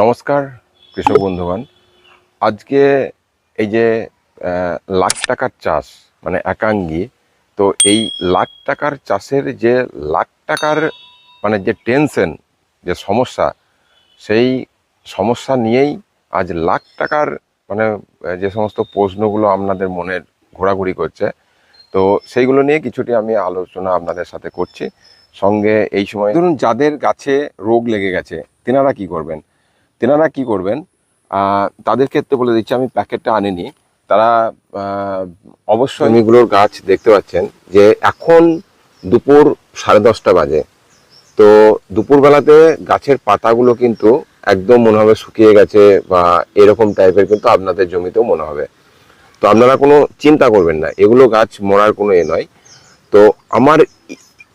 নমস্কার, কৃষক বন্ধুগণ। আজকে এই যে লাখ টাকার চাষ মানে একাঙ্গি, তো এই লাখ টাকার চাষের যে লাখ টাকার মানে যে টেনশন, যে সমস্যা, সেই সমস্যা নিয়েই আজ লাখ টাকার মানে যে সমস্ত প্রশ্নগুলো আপনাদের মনের ঘোরাঘুরি করছে, তো সেইগুলো নিয়ে কিছুটি আমি আলোচনা আপনাদের সাথে করছি। সঙ্গে এই সময় ধরুন, যাদের গাছে রোগ লেগে গেছে, তেনারা কি করবেন? তেনারা কি করবেন? তাদের ক্ষেত্রে বলে দিচ্ছি, আমি প্যাকেটটা আনিনি। তারা অবশ্যই এগুলোর গাছ দেখতে পাচ্ছেন যে এখন দুপুর সাড়ে দশটা বাজে। তো দুপুরবেলাতে গাছের পাতাগুলো কিন্তু একদম মনে হবে শুকিয়ে গেছে বা এরকম টাইপের কিন্তু আপনাদের জমিতেও মনে হবে। তো আপনারা কোনো চিন্তা করবেন না, এগুলো গাছ মরার কোনো এ নয়। তো আমার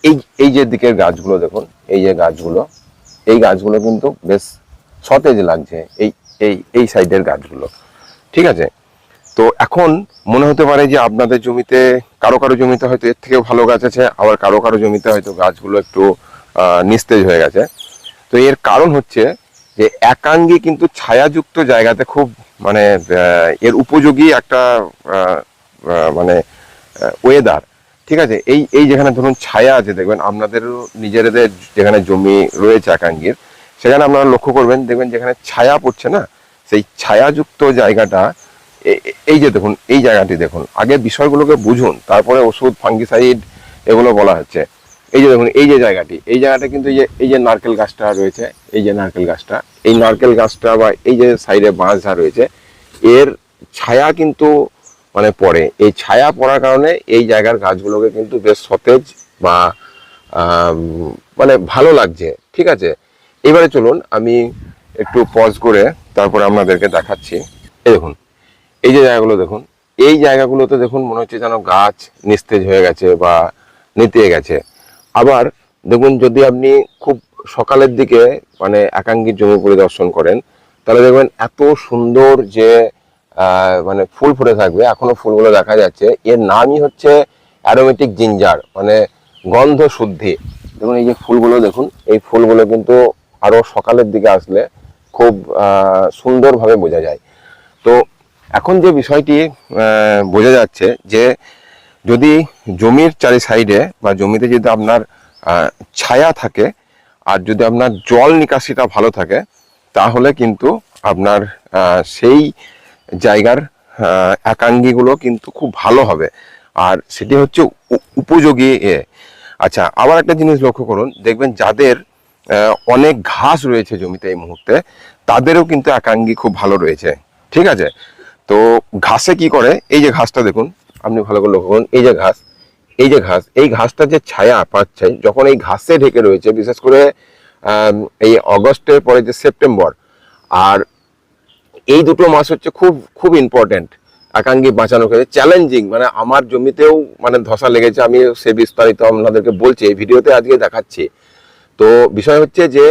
এই এই যে দিকের গাছগুলো দেখুন, এই যে গাছগুলো, এই গাছগুলো কিন্তু বেশ সতেজ লাগছে এই এই এই সাইডের গাছগুলো। ঠিক আছে? তো এখন মনে হতে পারে যে আপনাদের জমিতে, কারও কারও জমিতে হয়তো এর থেকেও ভালো গাছ আছে, আবার কারও কারও জমিতে হয়তো গাছগুলো একটু নিস্তেজ হয়ে গেছে। তো এর কারণ হচ্ছে যে একাঙ্গী কিন্তু ছায়াযুক্ত জায়গাতে খুব মানে এর উপযোগী একটা মানে ওয়েদার ঠিক আছে? এই এই যেখানে ধরুন ছায়া আছে, দেখবেন আপনাদেরও নিজেদের যেখানে জমি রয়েছে একাঙ্গীর সেখানে আপনারা লক্ষ্য করবেন, দেখবেন যেখানে ছায়া পড়ছে না, সেই ছায়াযুক্ত জায়গাটা এই যে দেখুন, এই জায়গাটি দেখুন। আগে বিষয়গুলোকে বুঝুন, তারপরে ওষুধ ফাঙ্গিসাইড এগুলো বলা হচ্ছে। এই যে দেখুন, এই যে জায়গাটি, এই জায়গাটা কিন্তু এই যে এই যে নারকেল গাছটা রয়েছে, এই যে নারকেল গাছটা, এই নারকেল গাছটা বা এই যে সাইডে বাঁশ ঝাড় রয়েছে, এর ছায়া কিন্তু মানে পড়ে। এই ছায়া পড়ার কারণে এই জায়গার গাছগুলোকে কিন্তু বেশ সতেজ বা মানে ভালো লাগছে, ঠিক আছে? এবারে চলুন, আমি একটু পজ করে তারপরে আপনাদেরকে দেখাচ্ছি। এই দেখুন, এই যে জায়গাগুলো দেখুন, এই জায়গাগুলোতে দেখুন মনে হচ্ছে যেন গাছ নিস্তেজ হয়ে গেছে বা নেতিয়ে গেছে। আবার দেখুন, যদি আপনি খুব সকালের দিকে মানে একাঙ্গীর জমি পরিদর্শন করেন, তাহলে দেখবেন এত সুন্দর যে মানে ফুল ফুটে থাকবে। এখনও ফুলগুলো দেখা যাচ্ছে। এর নামই হচ্ছে অ্যারোমেটিক জিঞ্জার মানে গন্ধ শুদ্ধি দেখুন, এই যে ফুলগুলো দেখুন, এই ফুলগুলো কিন্তু আরও সকালের দিকে আসলে খুব সুন্দরভাবে বোঝা যায়। তো এখন যে বিষয়টি বোঝা যাচ্ছে যে যদি জমির চারি সাইডে বা জমিতে যদি আপনার ছায়া থাকে আর যদি আপনার জল নিকাশিটা ভালো থাকে, তাহলে কিন্তু আপনার সেই জায়গার একাঙ্গিগুলো কিন্তু খুব ভালো হবে। আর সেটি হচ্ছে উপযোগী এ। আচ্ছা আবার একটা জিনিস লক্ষ্য করুন। দেখবেন যাদের অনেক ঘাস রয়েছে জমিতে এই মুহূর্তে। তাদেরও কিন্তু একাঙ্গি খুব ভালো রয়েছে। ঠিক আছে? তো ঘাসে কি করে? এই যে ঘাসটা দেখুন, আপনি ভালো করে লক্ষ্য করুন। এই যে ঘাস, এই যে ঘাস, এই ঘাসটা যে ছায়া পাচ্ছে যখন এই ঘাসে ঢেকে রয়েছে, বিশেষ করে এই অগস্টের পরে যে সেপ্টেম্বর, আর এই দুটো মাস হচ্ছে খুব খুব ইম্পর্টেন্ট একাঙ্গি বাঁচানোর ক্ষেত্রে। চ্যালেঞ্জিং মানে আমার জমিতেও মানে ধসা লেগেছে, আমি সে বিস্তারিত আপনাদেরকে বলছি। এই ভিডিওতে আজকে দেখাচ্ছি। তো বিষয় হচ্ছে যে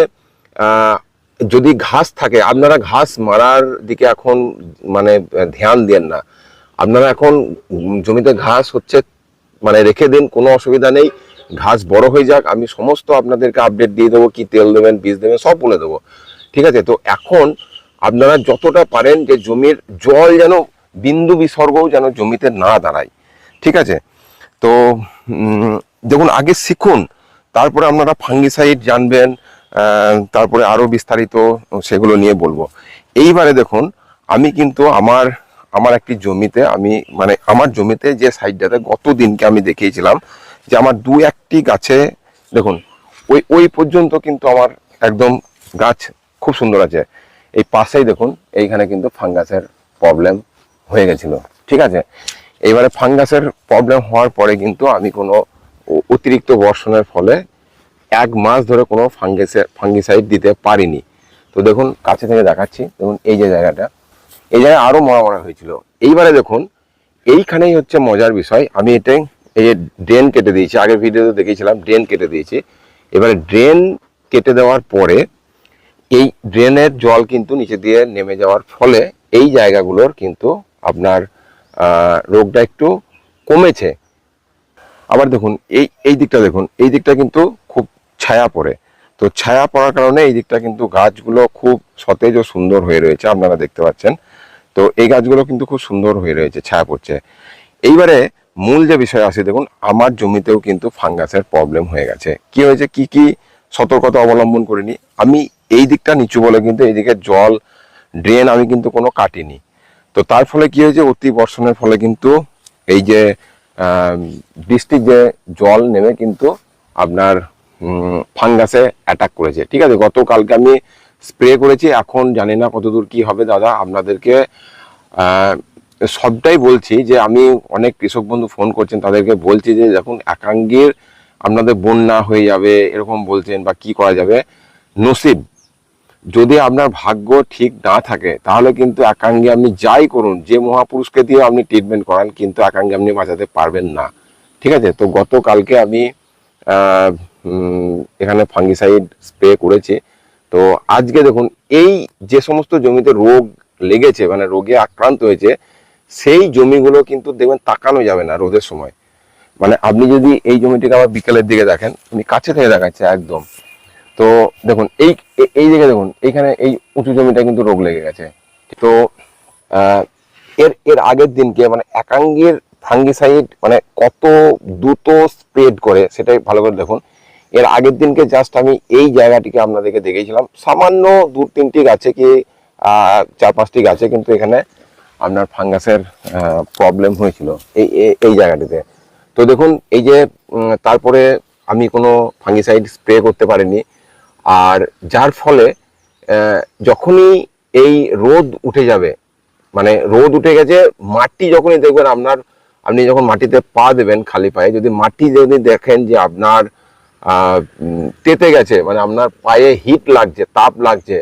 যদি ঘাস থাকে, আপনারা ঘাস মারার দিকে এখন মানে ধ্যান দেন না। আপনারা এখন জমিতে ঘাস হচ্ছে মানে রেখে দিন, কোনো অসুবিধা নেই। ঘাস বড় হয়ে যাক, আমি সমস্ত আপনাদেরকে আপডেট দিয়ে দেবো, কি তেল দেবেন, বীজ দেবেন, সব বলে দেবো। ঠিক আছে? তো এখন আপনারা যতটা পারেন যে জমির জল যেন বিন্দু বিসর্গও যেন জমিতে না দাঁড়ায়। ঠিক আছে? তো দেখুন, আগে শিখুন তারপরে আপনারা ফাঙ্গিসাইড জানবেন তারপরে আরও বিস্তারিত সেগুলো নিয়ে বলব। এইবারে দেখুন, আমি কিন্তু আমার আমার একটি জমিতে, আমি মানে আমার জমিতে যে সাইডটাতে গত দিনকে আমি দেখিয়েছিলাম যে আমার দু একটি গাছে, দেখুন, ওই ওই পর্যন্ত কিন্তু আমার একদম গাছ খুব সুন্দর আছে। এই পাশেই দেখুন, এইখানে কিন্তু ফাঙ্গাসের প্রবলেম হয়ে গেছিল, ঠিক আছে? এবারে ফাঙ্গাসের প্রবলেম হওয়ার পরে কিন্তু আমি কোনো অতিরিক্ত বর্ষণের ফলে এক মাস ধরে কোনো ফাঙ্গিসে, ফাঙ্গিসাইড দিতে পারিনি। তো দেখুন, কাছে থেকে দেখাচ্ছি। দেখুন, এই যে জায়গাটা, এই জায়গায় আরও মরা মরা হয়েছিল। এইবারে দেখুন, এইখানেই হচ্ছে মজার বিষয়। আমি এটাই এই যে ড্রেন কেটে দিয়েছি, আগের ভিডিওতে দেখিয়েছিলাম, ড্রেন কেটে দিয়েছি। এবারে ড্রেন কেটে দেওয়ার পরে এই ড্রেনের জল কিন্তু নিচে দিয়ে নেমে যাওয়ার ফলে এই জায়গাগুলোর কিন্তু আপনার রোগটা একটু কমেছে। আবার দেখুন, এই এই দিকটা দেখুন, এই দিকটা কিন্তু খুব ছায়া পড়ে। তো ছায়া পড়ার কারণে এই দিকটা কিন্তু গাছগুলো খুব সতেজ ও সুন্দর হয়ে রয়েছে, আপনারা দেখতে পাচ্ছেন। তো এই গাছগুলো কিন্তু খুব সুন্দর হয়ে রয়েছে, ছায়া পড়ছে। এইবারে মূল যে বিষয় আছে, দেখুন, আমার জমিতেও কিন্তু ফাঙ্গাসের প্রবলেম হয়ে গেছে। কি হয়েছে? কি কি সতর্কতা অবলম্বন করিনি? আমি এই দিকটা নিচু বলে কিন্তু এইদিকে জল, ড্রেন আমি কিন্তু কোনো কাটিনি। তো তার ফলে কি হয়েছে? অতি বর্ষণের ফলে কিন্তু এই যে বৃষ্টির যে জল নেমে কিন্তু আপনার ফাঙ্গাসে অ্যাটাক করেছে। ঠিক আছে, গতকালকে আমি স্প্রে করেছি, এখন জানি না কতদূর কি হবে দাদা, আপনাদেরকে সবটাই বলছি যে আমি অনেক কৃষক বন্ধু ফোন করছেন, তাদেরকে বলছি যে দেখুন, একাঙ্গের আপনাদের বন্যা হয়ে যাবে, এরকম বলছেন বা কি করা যাবে, নসিব যদি আপনার ভাগ্য ঠিক না থাকে, তাহলে কিন্তু একাঙ্গে আপনি যাই করুন, যে মহাপুরুষকে দিয়ে আপনি ট্রিটমেন্ট করান, কিন্তু একাঙ্গে আপনি বাঁচাতে পারবেন না। ঠিক আছে? তো গতকালকে আমি এখানে ফাঙ্গিসাইড স্প্রে করেছি। তো আজকে দেখুন, এই যে সমস্ত জমিতে রোগ লেগেছে মানে রোগে আক্রান্ত হয়েছে, সেই জমিগুলো কিন্তু দেখবেন তাকানো যাবে না রোদের সময়। মানে আপনি যদি এই জমিটিকে আবার বিকেলের দিকে দেখেন, আমি কাছে থেকে দেখাচ্ছি একদম। তো দেখুন, এই এই দিকে দেখুন, এইখানে এই উঁচু জমিটা কিন্তু রোগ লেগে গেছে। তো এর এর আগের দিনকে মানে একাঙ্গের ফাঙ্গিসাইড মানে কত দ্রুত স্প্রেড করে সেটাই ভালো করে দেখুন। এর আগের দিনকে জাস্ট আমি এই জায়গাটিকে আপনাদেরকে দেখেছিলাম সামান্য দু, তিনটি গাছে কি চার পাঁচটি গাছে কিন্তু এখানে আপনার ফাঙ্গাসের প্রবলেম হয়েছিল এই- এই জায়গাটিতে। তো দেখুন, এই যে তারপরে আমি কোনো ফাঙ্গিসাইড স্প্রে করতে পারিনি। আর যার ফলে যখনই এই রোদ উঠে যাবে মানে রোদ উঠে গেছে, মাটি যখনই দেখবেন আপনার, আপনি যখন মাটিতে পা দেবেন খালি পায়ে, যদি মাটি যদি দেখেন যে আপনার তেতে গেছে মানে আপনার পায়ে হিট লাগছে, তাপ লাগছে,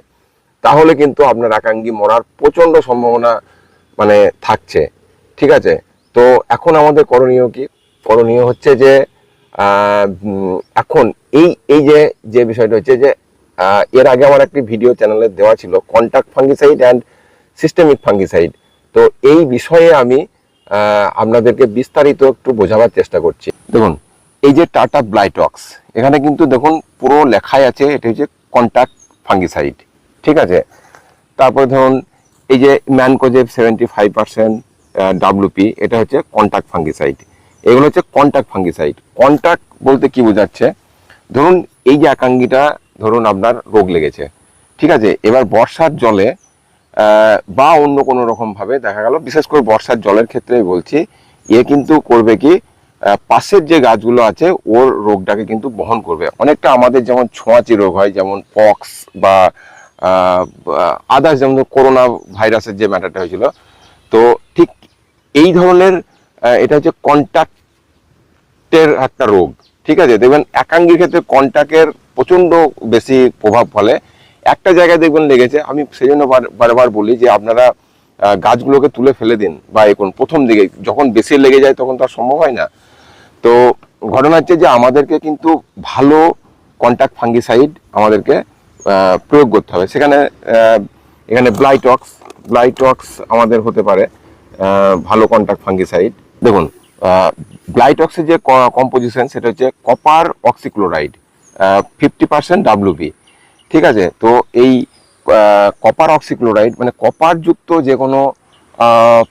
তাহলে কিন্তু আপনার একাঙ্গি মরার প্রচণ্ড সম্ভাবনা মানে থাকছে। ঠিক আছে? তো এখন আমাদের করণীয় কি? করণীয় হচ্ছে যে এখন এই এই যে যে বিষয়টা হচ্ছে যে এর আগে আমার একটি ভিডিও চ্যানেলে দেওয়া ছিল contact fungicide and systemic fungicide তো এই বিষয়ে আমি আপনাদেরকে বিস্তারিত একটু বোঝাবার চেষ্টা করছি। দেখুন, এই যে টাটা ব্লাইটক্স, এখানে কিন্তু দেখুন, পুরো লেখাই আছে, এটা হচ্ছে কন্টাক্ট ফাঙ্গিসাইড ঠিক আছে? তারপরে ধরুন, এই যে mancozeb seventy five percent WP এটা হচ্ছে কন্টাক্ট ফাঙ্গিসাইড এগুলো হচ্ছে কন্টাক্ট ফাঙ্গিসাইড কন্টাক্ট বলতে কি বোঝাচ্ছে? ধরুন এই যে একাঙ্গিটা, ধরুন আপনার রোগ লেগেছে। ঠিক আছে? এবার বর্ষার জলে বা অন্য কোনো রকম ভাবে দেখা গেল, বিশেষ করে বর্ষার জলের ক্ষেত্রে বলছি, এ কিন্তু করবে কি পাশের যে গাছগুলো আছে, ওর রোগটাকে কিন্তু বহন করবে। অনেকটা আমাদের যেমন ছোঁয়াচি রোগ হয়, যেমন পক্স বা আদার্স, যেমন করোনা ভাইরাসের যে ম্যাটারটা হয়েছিল। তো ঠিক এই ধরনের এটা হচ্ছে কন্ট্যাক্টের একটা রোগ। ঠিক আছে? দেখবেন একাঙ্গির ক্ষেত্রে কন্ট্যাক্টের প্রচণ্ড বেশি প্রভাব ফলে। একটা জায়গায় দেখবেন লেগেছে, আমি সেই জন্য বার- বারবার বলি যে আপনারা গাছগুলোকে তুলে ফেলে দিন বা এখন প্রথম দিকে, যখন বেশি লেগে যায় তখন তো আর সম্ভব হয় না। তো ঘটনা হচ্ছে যে আমাদেরকে কিন্তু ভালো কন্ট্যাক্ট ফাঙ্গিসাইড আমাদেরকে প্রয়োগ করতে হবে। সেখানে এখানে ব্লাইটক্স ব্লাইটক্স আমাদের হতে পারে ভালো কন্ট্যাক্ট ফাঙ্গিসাইড। দেখুন ব্লাইটক্সের যে কম্পোজিশন সেটা হচ্ছে copper oxychloride fifty percent WP ঠিক আছে? তো এই কপার অক্সিক্লোরাইড মানে কপার যুক্ত যে কোনো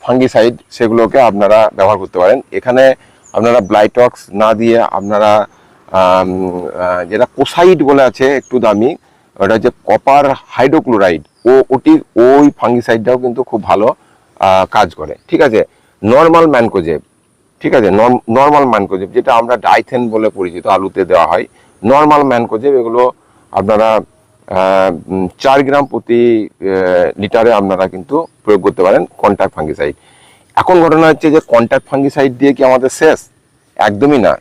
ফাঙ্গিসাইড সেগুলোকে আপনারা ব্যবহার করতে পারেন। এখানে আপনারা ব্লাইটক্স না দিয়ে আপনারা যেটা কোসাইড বলে আছে একটু দামি, ওটা হচ্ছে কপার হাইড্রোক্লোরাইড ও ওটি, ওই ফাঙ্গিসাইডটাও কিন্তু খুব ভালো কাজ করে। ঠিক আছে? নর্মাল ম্যানকোজেব ঠিক আছে? নর্মাল ম্যানকোজেব যেটা আমরা ডাইথেন বলে পরিচিত, আলুতে দেওয়া হয়। নর্মাল ম্যানকোজেব এগুলো আপনারা চার গ্রাম প্রতি লিটারে আপনারা কিন্তু প্রয়োগ করতে পারেন কন্ট্যাক্ট ফাঙ্গিসাইড এখন ঘটনা হচ্ছে যে কন্ট্যাক্ট ফাঙ্গিসাইড দিয়ে কি আমাদের শেষ? একদমই না।